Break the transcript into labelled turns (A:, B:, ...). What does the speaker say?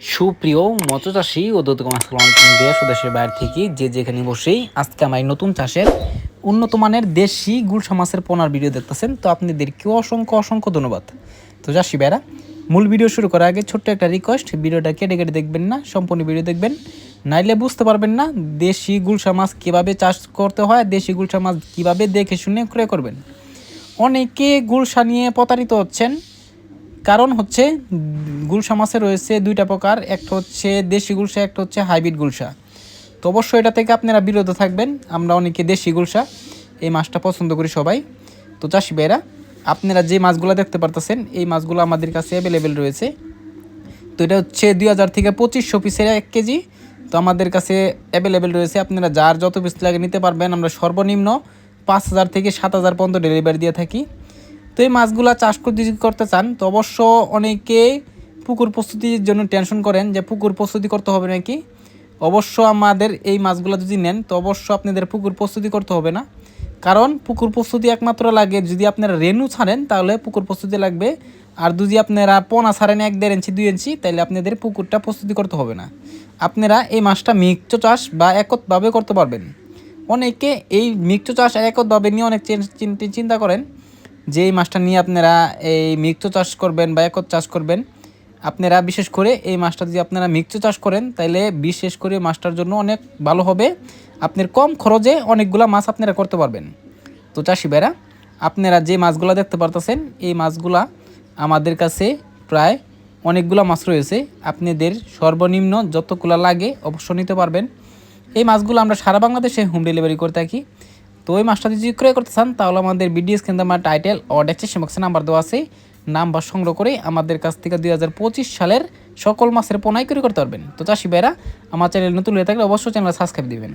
A: সুপ্রিয় মৎস্যচাষী ও দোতকম আসসালামু দেশ ও দেশের বাইরে থেকে যে যেখানে বসেই আজকে আমার এই নতুন চাষের উন্নত মানের দেশি গুলশা মাছের পোনার ভিডিও দেখতেছেন, তো আপনাদেরকে অসংখ্য অসংখ্য ধন্যবাদ। তো চাষি বেড়া মূল ভিডিও শুরু করার আগে ছোট্ট একটা রিকোয়েস্ট ভিডিওটা কেটে কেটে দেখবেন না, সম্পূর্ণ ভিডিও দেখবেন, নাইলে বুঝতে পারবেন না দেশি গুলশা মাছ কীভাবে চাষ করতে হয়, দেশি গুলশা মাছ কীভাবে দেখে শুনে ক্রয় করবেন। অনেকে গুলশা নিয়ে প্রতারিত হচ্ছেন কারণ হচ্ছে গুলশা মাছে রয়েছে দুইটা প্রকার, একটা হচ্ছে দেশি গুলশা, একটা হচ্ছে হাইব্রিড গুলশা। তো অবশ্যই এটা থেকে আপনারা বিরত থাকবেন, আমরা অনেকে দেশি গুলশা, এই মাছটা পছন্দ করি সবাই। তো চাষি ভাইরা আপনারা যে মাছগুলো দেখতে পারতেছেন, এই মাছগুলো আমাদের কাছে অ্যাভেলেবেল রয়েছে। তো এটা হচ্ছে দুই হাজার থেকে পঁচিশশো পিসের এক কেজি। তো আমাদের কাছে অ্যাভেলেবেল রয়েছে, আপনারা যার যত পিস লাগে নিতে পারবেন, আমরা সর্বনিম্ন পাঁচ হাজার থেকে সাত হাজার পর্যন্ত ডেলিভারি দিয়ে থাকি। তো এই মাছগুলো চাষ করতে যদি করতে চান, তো অবশ্য অনেকে পুকুর প্রস্তুতির জন্য টেনশন করেন যে পুকুর প্রস্তুতি করতে হবে নাকি। অবশ্য আমাদের এই মাছগুলো যদি নেন, তো অবশ্য আপনাদের পুকুর প্রস্তুতি করতে হবে না। কারণ পুকুর প্রস্তুতি একমাত্র লাগে যদি আপনারা রেনু ছাড়েন, তাহলে পুকুর প্রস্তুতি লাগবে। আর যদি আপনারা পোনা ছাড়েন এক দেড় ইঞ্চি, দুই ইঞ্চি তাহলে আপনাদের পুকুরটা প্রস্তুতি করতে হবে না। আপনারা এই মাছটা মিক্স চাষ বা একতভাবে করতে পারবেন। অনেকে এই মিক্স চাষ একতভাবে নিয়ে অনেক চিন- চিন- চিন্তা করেন। যে এই মাছটা নিয়ে আপনারা এই মিক্স চাষ করবেন বা একত চাষ করবেন, আপনারা বিশেষ করে এই মাছটা যদি আপনারা মিক্স চাষ করেন তাহলে বিশেষ করে মাছটার জন্য অনেক ভালো হবে। আপনার কম খরচে অনেকগুলা মাছ আপনারা করতে পারবেন। তো চাষি ভাইরা, আপনারা যে মাছগুলা দেখতে পারতেছেন, এই মাছগুলা আমাদের কাছে প্রায় অনেকগুলা মাছ রয়েছে। আপনাদের সর্বনিম্ন যতগুলা লাগে অবশ্য নিতে পারবেন। এই মাছগুলো আমরা সারা বাংলাদেশে হোম ডেলিভারি করে থাকি। তো ওই মাছটা যদি ক্রয় করতে চান, তাহলে আমাদের বিডিএস কিন্তু আমার টাইটেল ও ডেক্সেশন বক্সে নাম্বার দেওয়া আছে। নাম্বার সংগ্রহ করে আমাদের কাছ থেকে দুই হাজার পঁচিশ সালের সকল মাসের পোনাই করে করতে পারবেন। তো চাষি ভাইরা, আমার চ্যানেল নতুন হয়ে থাকলে অবশ্যই চ্যানেল সাবস্ক্রাইব দিবেন।